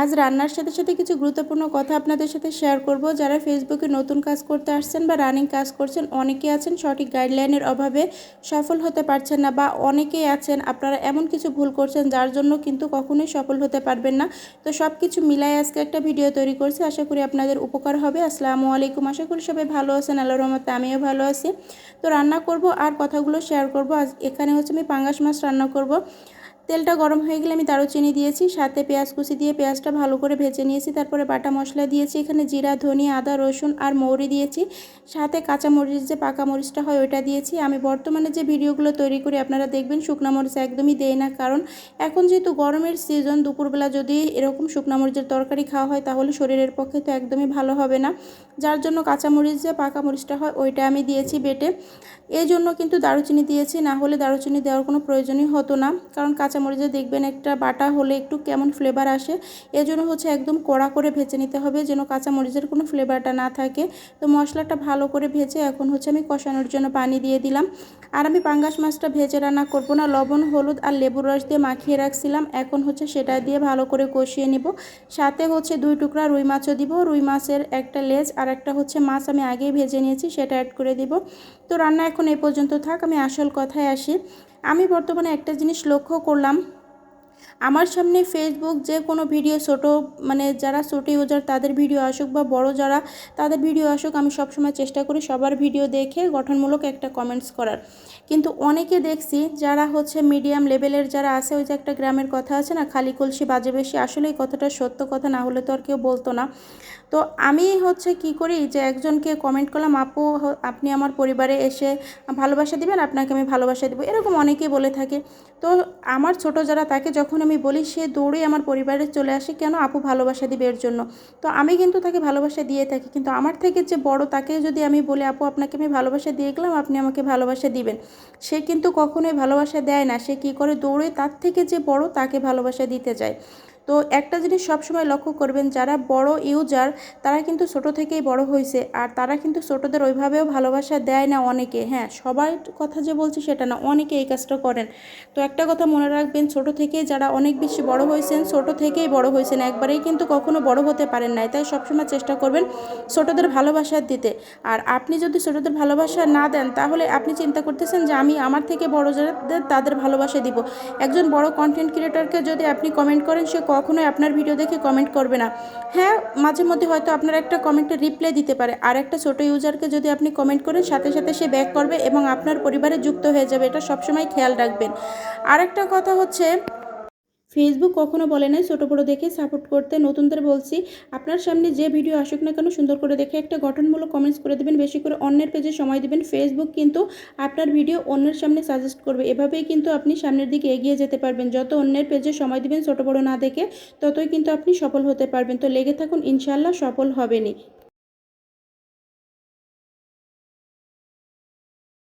আজ রান্নার সাথে সাথে কিছু গুরুত্বপূর্ণ কথা আপনাদের সাথে শেয়ার করব। যারা ফেসবুকে নতুন কাজ করতে আসছেন বা রানিং কাজ করছেন অনেকে আছেন সঠিক গাইডলাইনের অভাবে সফল হতে পারছেন না বা অনেকেই আছেন, আপনারা এমন কিছু ভুল করছেন যার জন্য কিন্তু কখনোই সফল হতে পারবেন না। তো সব কিছু মিলাই আজকে একটা ভিডিও তৈরি করছি। আশা করি আপনাদের উপকার হবে। আসসালামু আলাইকুম। আশা করি সবাই ভালো আছেন। আল্লাহ রহমতে আমিও ভালো আছি। তো রান্না করব আর কথাগুলো শেয়ার করব। আজ এখানে হচ্ছে আমি পাঙ্গাস মাছ রান্না করব। তেলটা গরম হয়ে গেলে আমি দারুচিনি দিয়েছি, সাথে পেঁয়াজ কুচি দিয়ে পেঁয়াজটা ভালো করে ভেজে নিয়েছি, তারপরে বাটা মশলা দিয়েছি, এখানে জিরা, ধনিয়া, আদা, রসুন আর মৌরি দিয়েছি, সাথে কাঁচা মরিচ, যে পাকা মরিচটা হয় ওইটা দিয়েছি। আমি বর্তমানে যে ভিডিওগুলো তৈরি করি আপনারা দেখবেন শুকনা মরিচ একদমই দেয় না, কারণ এখন যেহেতু গরমের সিজন দুপুরবেলা যদি এরকম শুকনা মরিচের তরকারি খাওয়া হয় তাহলে শরীরের পক্ষে তো একদমই ভালো হবে না। যার জন্য কাঁচা মরিচ যে পাকা মরিচটা হয় ওইটা আমি দিয়েছি বেটে। এই জন্য কিন্তু দারুচিনি দিয়েছি, না হলে দারুচিনি দেওয়ার কোনো প্রয়োজনই হতো না, কারণ কাঁচামরিচে দেখবেন একটা বাটা হলে একটু কেমন ফ্লেভার আসে। এজন্য হচ্ছে একদম কড়া করে ভেজে নিতে হবে যেন কাঁচামরিচের কোনো ফ্লেভারটা না থাকে। তো মশলাটা ভালো করে ভেজে এখন হচ্ছে আমি কষানোর জন্য পানি দিয়ে দিলাম। আর আমি পাঙ্গাস মাছটা ভেজে রান্না করব না, লবণ, হলুদ আর লেবুর রস দিয়ে মাখিয়ে রাখছিলাম। এখন হচ্ছে সেটা দিয়ে ভালো করে কষিয়ে নিব। সাথে হচ্ছে দুই টুকরা রুই মাছও দিব। রুই মাছের একটা লেজ আর একটা হচ্ছে মাছ আমি আগেই ভেজে নিয়েছি, সেটা অ্যাড করে দিব। তো রান্না এখন এই পর্যন্ত থাক, আমি আসল কথায় আসি। আমি বর্তমানে একটা জিনিস লক্ষ্য করলাম আমার সামনে ফেসবুক যে কোনো ভিডিও ছোটো মানে যারা ছোটো ইউজার তাদের ভিডিও আসুক বা বড় যারা, তাদের ভিডিও আসুক, আমি সবসময় চেষ্টা করি সবার ভিডিও দেখে গঠনমূলক একটা কমেন্টস করার। কিন্তু অনেকে দেখছি যারা হচ্ছে মিডিয়াম লেভেলের যারা আছে, ওই যে একটা গ্রামের কথা আছে না, খালি কলসি বাজে বেশি, আসলে এই কথাটা সত্য কথা না হলে তো আর কেউ বলতো না। তো আমি হচ্ছে কি করি যে একজনকে কমেন্ট করলাম, আপু আপনি আমার পরিবারে এসে ভালোবাসা দিবেন, আপনাকে আমি ভালোবাসা দেবো। এরকম অনেকেই বলে থাকে। তো আমার ছোট যারা, তাকে যখন আমি বলি, সে দৌড়ে আমার পরিবারে চলে আসে, কেন আপু ভালোবাসা দিবে এর জন্য? তো আমি কিন্তু তাকে ভালোবাসা দিয়ে থাকি। কিন্তু আমার থেকে যে বড়, তাকে যদি আমি বলি, আপু, আপনাকে আমি ভালোবাসা দিয়ে গেলাম, আপনি আমাকে ভালোবাসা দিবেন। সে কিন্তু কখনোই ভালোবাসা দেয় না। সে কি করে দৌড়ে, তার থেকে যে বড়, তাকে ভালোবাসা দিতে যায় তো একটা জিনিস সবসময় লক্ষ্য করবেন, যারা বড় ইউজার তারা কিন্তু ছোট থেকেই বড় হয়েছে আর তারা কিন্তু ছোটদের ওইভাবেও ভালোবাসা দেয় না অনেকে। হ্যাঁ সবার কথা যে বলছি সেটা না, অনেকে এই কাজটা করেন। তো একটা কথা মনে রাখবেন, ছোট থেকেই যারা অনেক বেশি বড় হয়েছেন ছোট থেকেই বড় হয়েছেন একবারেই কিন্তু কখনো বড় হতে পারেন নাই, তাই সবসময় চেষ্টা করবেন ছোটদের ভালোবাসা দিতে। আর আপনি যদি ছোটদের ভালোবাসা না দেন, তাহলে আপনি চিন্তা করতেছেন যে আমি আমার থেকে বড় যারা, তাদের ভালোবাসা দিব। একজন বড় কন্টেন্ট ক্রিয়েটারকে যদি আপনি কমেন্ট করেন, সে কখনোই আপনার ভিডিও দেখে কমেন্ট করবে না। হ্যাঁ মাঝে মধ্যে হয়তো আপনার একটা কমেন্টে রিপ্লাই দিতে পারে। আর একটা ছোটো ইউজারকে যদি আপনি কমেন্ট করেন, সাথে সাথে সে ব্যাক করবে এবং আপনার পরিবারে যুক্ত হয়ে যাবে। এটা সবসময় খেয়াল রাখবেন। আরেকটা কথা হচ্ছে ফেসবুক কখনো বলে নাই, ছোটো বড়ো দেখে সাপোর্ট করতে। নতুনদের বলছি, আপনার সামনে যে ভিডিও আসুক না কেন, সুন্দর করে দেখে একটা গঠনমূলক কমেন্টস করে দেবেন, বেশি করে অন্যের পেজে সময় দেবেন। ফেসবুক কিন্তু আপনার ভিডিও অন্যের সামনে সাজেস্ট করবে। এভাবেই কিন্তু আপনি সামনের দিকে এগিয়ে যেতে পারবেন। যত অন্যের পেজে সময় দিবেন, ছোটো বড়ো না দেখে, ততই কিন্তু আপনি সফল হতে পারবেন। তো লেগে থাকুন ইনশাল্লাহ সফল হবেনই।